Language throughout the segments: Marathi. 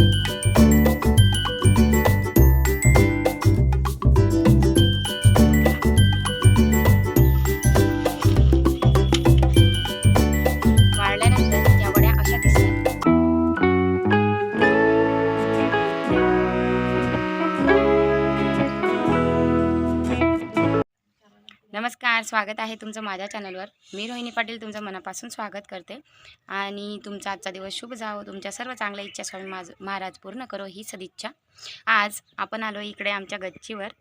Thank you. नमस्कार स्वागत आहे तुमचं माझ्या चॅनलवर. मी रोहिणी पाटील तुमचं मनापासून स्वागत करते. आणि तुमचा आजचा दिवस शुभ जावो. तुमच्या सर्व चांगल्या इच्छा स्वामी माझ महाराज पूर्ण करो ही सदिच्छा. आज आपण आलो इकडे आमच्या गच्चीवर.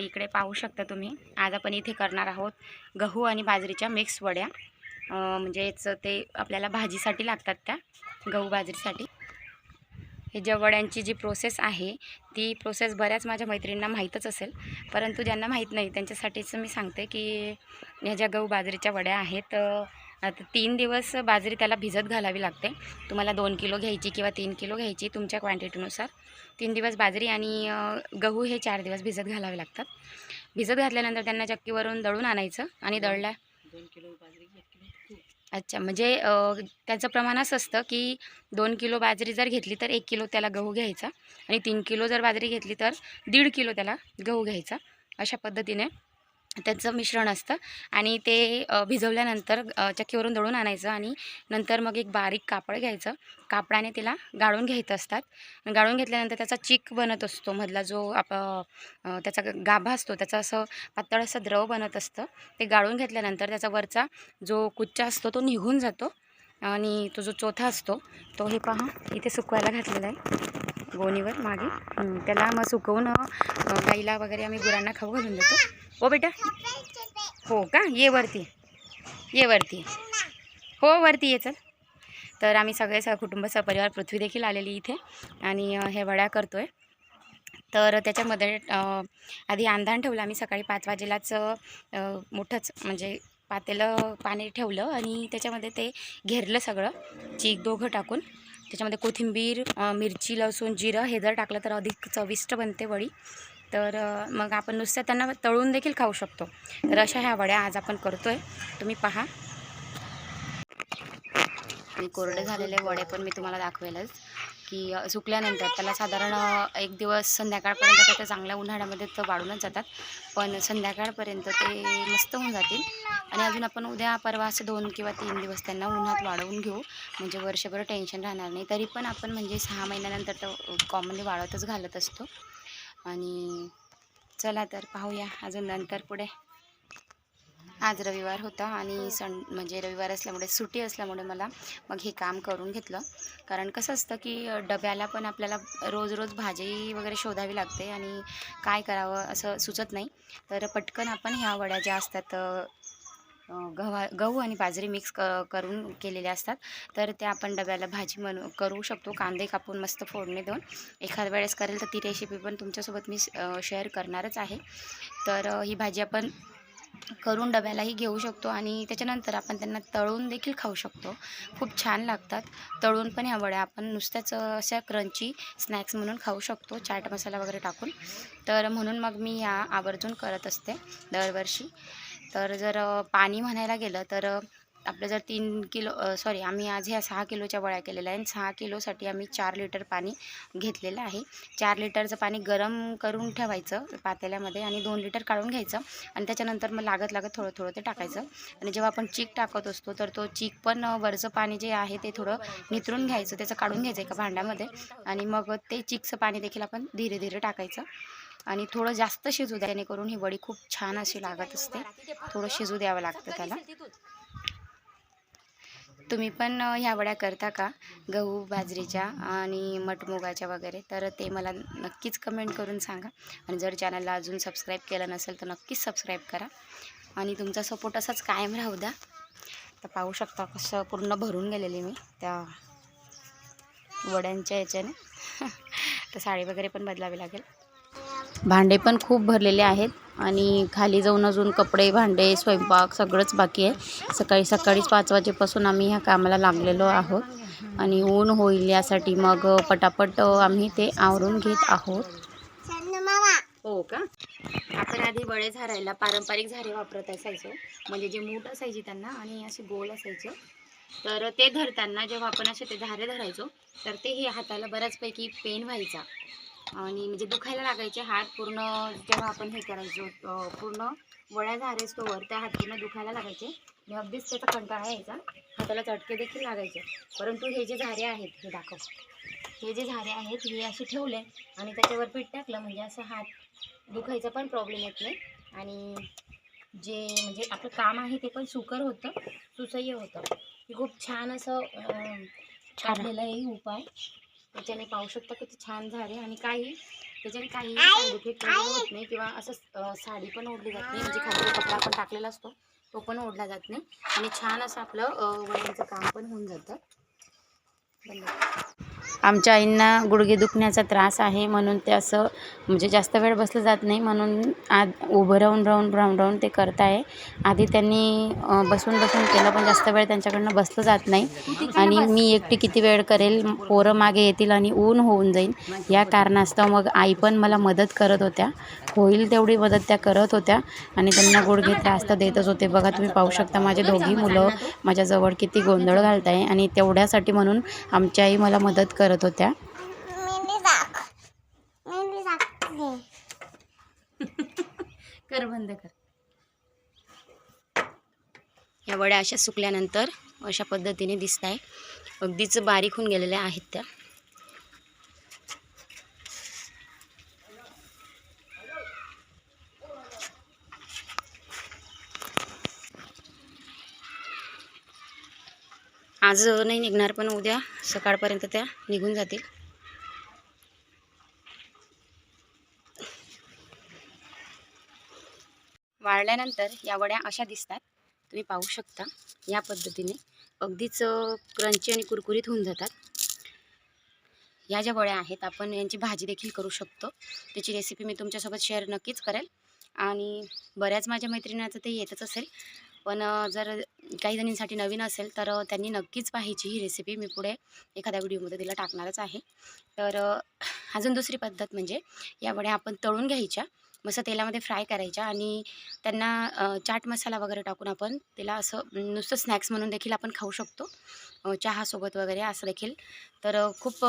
इकडे पाहू शकता तुम्ही. आज आपण इथे करणार आहोत गहू आणि बाजरीच्या मिक्स वड्या. म्हणजेच ते आपल्याला भाजीसाठी लागतात त्या गहू बाजरीसाठी. हे ज्या वड्यांची जी प्रोसेस आहे ती प्रोसेस बऱ्याच माझ्या मैत्रिणींना माहीतच असेल. परंतु ज्यांना माहीत नाही त्यांच्यासाठीच मी सांगते की ह्या ज्या गहू बाजरीच्या वड्या आहेत आता तीन दिवस बाजरी त्याला भिजत घालावी लागते. तुम्हाला दोन किलो घ्यायची किंवा तीन किलो घ्यायची तुमच्या क्वांटिटीनुसार तीन दिवस बाजरी आणि गहू हे चार दिवस भिजत घालावे लागतात. भिजत घातल्यानंतर त्यांना चक्कीवरून दळून आणायचं आणि दळल्या दोन किलो बाजरी एक किलो अच्छा म्हणजे त्याचं प्रमाण असं असतं की दोन किलो बाजरी जर घेतली तर एक किलो त्याला गहू घ्यायचा आणि तीन किलो जर बाजरी घेतली तर दीड किलो त्याला गहू घ्यायचा अशा पद्धतीने. त्याचं मिश्रण असतं आणि ते भिजवल्यानंतर चक्कीवरून दळून आणायचं आणि नंतर मग एक बारीक कापड घ्यायचं. कापडाने तिला गाळून घ्यायचं असतात. गाळून घेतल्यानंतर त्याचा चिक बनत असतो मधला जो आप त्याचा गाभा असतो त्याचा असं पातळ असं द्रव बनत असतं. ते गाळून घेतल्यानंतर त्याचा वरचा जो कुच्चा असतो तो निघून जातो आणि तो जो चौथा असतो तो हे पहा इथे सुकवायला घातलेला आहे. गोणीवर मागे. त्याला मग सुकवून गाईला वगैरे आम्ही गुरांना खाऊ घालून देतो. हो बेटा? हो का? ये वरती. ये वरती. हो वरती ये चल. तर आम्ही सगळे स कुटुंब सहपरिवार पृथ्वी देखील आलेली इथे. आणि हे वड्या करतो आहे तर त्याच्यामध्ये आधी अंधान ठेवलं आम्ही सकाळी पाच वाजेलाच मोठंच म्हणजे पातेलं पाणी ठेवलं आणि त्याच्यामध्ये ते घेरलं सगळं. चीक दोघं टाकून. त्याच्यामध्ये कोथिंबीर मिरची लसूण जिरं हे जर टाकलं तर अधिक चविष्ट बनते वडी. तर मग आपण नुसत्या त्यांना तळून देखील खाऊ शकतो. तर अशा ह्या वड्या आज आपण करतो आहे तुम्ही पहा. आणि कोरडे झालेले वडे पण मी तुम्हाला दाखवेलच. की सुकल्यानंतर त्याला साधारण एक दिवस संध्याकाळपर्यंत तर ते चांगल्या उन्हाळ्यामध्ये तर वाढूनच जातात. पण संध्याकाळपर्यंत ते मस्त होऊन जातील. आणि अजून आपण उद्या परवा असे दोन किंवा तीन दिवस त्यांना उन्हात वाढवून घेऊ. म्हणजे वर्षभर टेन्शन राहणार नाही. तरी पण आपण म्हणजे सहा महिन्यानंतर तर कॉमनली वाळतच घालत असतो. आणि चला तर पाहूया अजून नंतर पुढे. आज रविवार होता आणि सण म्हणजे रविवार असल्यामुळे सुटी असल्यामुळे मला मग हे काम करून घेतलं. कारण कसं असतं की डब्याला पण आपल्याला रोज रोज भाजी वगैरे शोधावी लागते आणि काय करावं असं सुचत नाही. तर पटकन आपण ह्या वड्या ज्या असतात गव्हा गहू आणि बाजरी मिक्स क करून केलेल्या असतात. तर त्या आपण डब्याला भाजी म्हणू करू शकतो. कांदे कापून मस्त फोडणी देऊन. एखाद वेळेस करेल तर ती रेसिपी पण तुमच्यासोबत मी शेअर करणारच आहे. तर ही भाजी आपण करून डब्यालाही घेऊ शकतो आणि त्याच्यानंतर आपण त्यांना तळून देखील खाऊ शकतो. खूप छान लागतात. तळून पण ह्या वड्या आपण नुसत्याच अशा क्रंची स्नॅक्स म्हणून खाऊ शकतो चाट मसाला वगैरे टाकून. तर म्हणून मग मी या आवर्जून करत असते दरवर्षी. तर जर पाणी म्हणायला गेलं तर आपलं जर तीन किलो सॉरी आम्ही आज ह्या सहा किलोच्या वड्या केलेल्या आहे आणि सहा किलोसाठी आम्ही चार लिटर पाणी घेतलेलं आहे. चार लिटरचं पाणी गरम करून ठेवायचं पातेल्यामध्ये आणि दोन लिटर काढून घ्यायचं आणि त्याच्यानंतर मग लागत लागत थोडं थोडं ते टाकायचं. आणि जेव्हा आपण चीक टाकत असतो तर तो चीक पण वरचं पाणी जे आहे ते थोडं नितरून घ्यायचं. त्याचं काढून घ्यायचं एका भांड्यामध्ये आणि मग ते चीकचं पाणी देखील आपण धीरे धीरे टाकायचं. आणि थोडं जास्त शिजू द्या जेणेकरून ही वडी खूप छान अशी लागत असते. थोडं शिजू द्यावं लागतं त्याला. तुम्ही पण ह्या वड्या करता का? गहू बाजरीच्या आणि मटमुगाच्या वगैरे? तर ते मला नक्कीच कमेंट करून सांगा. आणि जर चॅनलला अजून सबस्क्राईब केलं नसेल तर नक्कीच सबस्क्राईब करा. आणि तुमचा सपोर्ट असाच कायम राहू द्या. तर पाहू शकता कसं पूर्ण भरून गेलेली मी त्या वड्यांच्या याच्याने. तर साडी वगैरे पण बदलावी लागेल. भांडे पण खूप भरलेले आहेत. आणि खाली जाऊन अजून कपडे भांडे स्वयंपाक सगळंच बाकी आहे. सकाळी सकाळीच पाच वाजेपासून आम्ही ह्या कामाला लागलेलो आहोत. आणि ऊन होईल यासाठी मग पटापट आम्ही ते आवरून घेत आहोत. हो का? आपण आधी वडे झारायला पारंपरिक झारे वापरत असायचो. म्हणजे जे मूठ असायची त्यांना आणि असे गोल असायचे. तर ते धरताना जेव्हा आपण असे ते झारे धरायचो तर ते हे हाताला बऱ्याचपैकी पेन व्हायचा. आणि म्हणजे दुखायला लागायचे हात पूर्ण जेव्हा आपण हे करायचो पूर्ण वळ्या झारे स्टोवर त्या हात पूर्ण दुखायला लागायचे. आणि अगदीच त्याचा कंटाळा यायचा हाताला चटके देखील लागायचे. परंतु हे जे झारे आहेत हे दाखव. हे जे झारे आहेत हे असे ठेवले आणि त्याच्यावर पीठ टाकलं म्हणजे असं हात दुखायचा पण प्रॉब्लेम येत नाही. आणि जे म्हणजे आपलं काम आहे ते पण सुकर होतं सुसह्य होतं. हे खूप छान असं काढलेलं आहे उपाय. त्याच्याने पाहू शकता किती छान झाले आणि काही त्याच्याने काही होत नाही किंवा असं साडी पण ओढली जात नाही. म्हणजे खाली कपडा पण टाकलेला असतो तो पण ओढला जात नाही. आणि छान असं आपलं अं, वड्यांचं काम पण होऊन जातं. धन्यवाद. आमच्या आईंना गुडघे दुखण्याचा त्रास आहे म्हणून ते असं म्हणजे जास्त वेळ बसलं जात नाही म्हणून आज उभं राहून राहून राहून राहून ते करत आहे. आधी त्यांनी बसून बसून केलं पण जास्त वेळ त्यांच्याकडनं बसलं जात नाही. आणि मी एकटी किती वेळ करेल पोरं मागे येतील आणि ऊन होऊन जाईल या कारणास्तव मग आई पण मला मदत करत होत्या. होईल तेवढी मदत त्या करत होत्या आणि त्यांना गुडघे त्रास तर देतच होते. बघा तुम्ही पाहू शकता माझे दोघी मुलं माझ्याजवळ किती गोंधळ घालत आहे आणि तेवढ्यासाठी म्हणून आमची आई मला मदत करत होत्या? कर बंद कर. या वड्या अशा सुकल्यानंतर अशा पद्धतीने दिसत आहे अगदीच बारीक होऊन गेलेल्या आहेत त्या. आज नाही निघणार पण उद्या सकाळपर्यंत त्या निघून जातील. वाळल्यानंतर या वड्या अशा दिसतात. तुम्ही पाहू शकता या पद्धतीने. अगदीच क्रंची आणि कुरकुरीत होऊन जातात. या ज्या वड्या आहेत आपण यांची भाजी देखील करू शकतो. त्याची रेसिपी मी तुमच्यासोबत शेअर नक्कीच करेल. आणि बऱ्याच माझ्या मैत्रिणीचं ते येतच असेल. पण जर काही जणींसाठी नवीन असेल तर त्यांनी नक्कीच पाहायची ही रेसिपी मी पुढे एखाद्या व्हिडिओमध्ये तिला टाकणारच आहे. तर अजून दुसरी पद्धत म्हणजे या वड्या आपण तळून घ्यायच्या मस्त तेलामध्ये फ्राय करायच्या आणि त्यांना चाट मसाला वगैरे टाकून आपण त्याला असं नुसतं स्नॅक्स म्हणून देखील आपण खाऊ शकतो. चहासोबत वगैरे असं देखील. तर खूप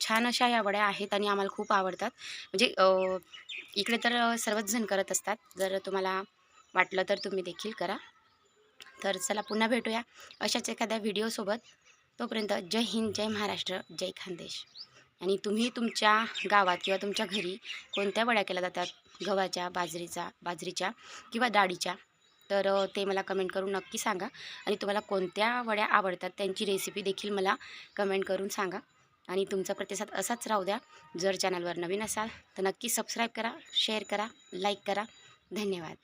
छान अशा या वड्या आहेत आणि आम्हाला खूप आवडतात. म्हणजे इकडे तर सर्वच जण करत असतात. जर तुम्हाला वाटलं तर तुम्ही देखील करा. तर चला पुन्हा भेटूया अशाच एखाद्या व्हिडिओसोबत तोपर्यंत जय हिंद जय महाराष्ट्र जय खानदेश. आणि तुम्ही तुमच्या गावात किंवा तुमच्या घरी कोणत्या वड्या केल्या जातात? गव्हाच्या बाजरीचा बाजरीच्या किंवा डाळीच्या? तर ते मला कमेंट करून नक्की सांगा. आणि तुम्हाला कोणत्या वड्या आवडतात त्यांची रेसिपी देखील मला कमेंट करून सांगा. आणि तुमचा प्रतिसाद असाच राहू द्या. जर चॅनलवर नवीन असाल तर नक्की सबस्क्राईब करा शेअर करा लाईक करा. धन्यवाद.